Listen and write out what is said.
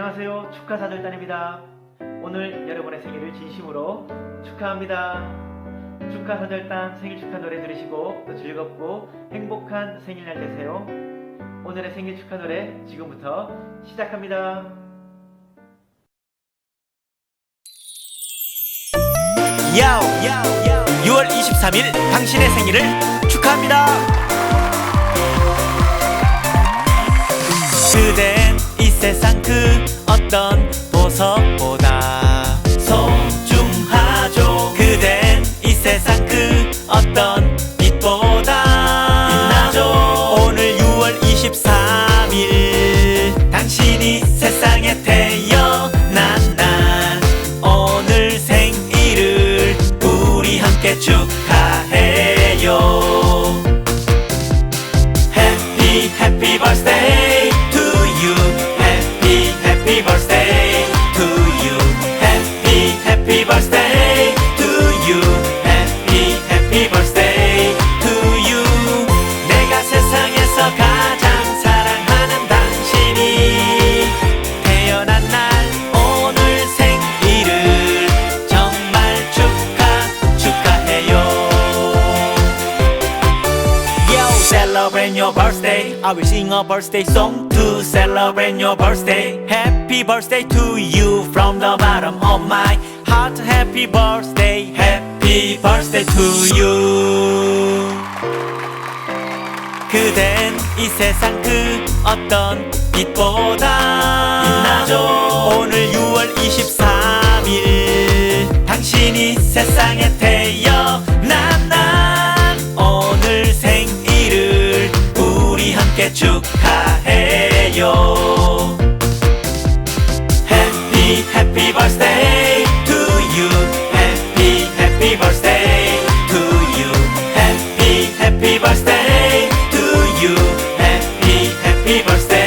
안녕하세요. 축하사절단입니다. 오늘 여러분의 생일을 진심으로 축하합니다. 축하사절단 생일 축하 노래 들으시고 또 즐겁고 행복한 생일날 되세요. 오늘의 생일 축하 노래 지금부터 시작합니다. 야오 6월 23일 당신의 생일을 축하합니다 이 세상 그 어떤 보석보다 소중하죠. 그댄 이 세상 그 어떤 빛보다 빛나죠. 오늘 6월 23일 당신이 세상에 태어난 날 오늘 생일을 우리 함께 축하해요. Happy Happy Birthday celebrate your birthday. I will sing a birthday song to celebrate your birthday. Happy birthday to you from the bottom of my heart. Happy birthday, happy birthday to you. 그댄 이 세상 그 어떤 빛보다 빛나죠 오늘 6월 23일 당신이 세상에 축하해요 Happy Happy Birthday to you. Happy Happy Birthday to you. Happy Happy Birthday to you. Happy Happy Birthday.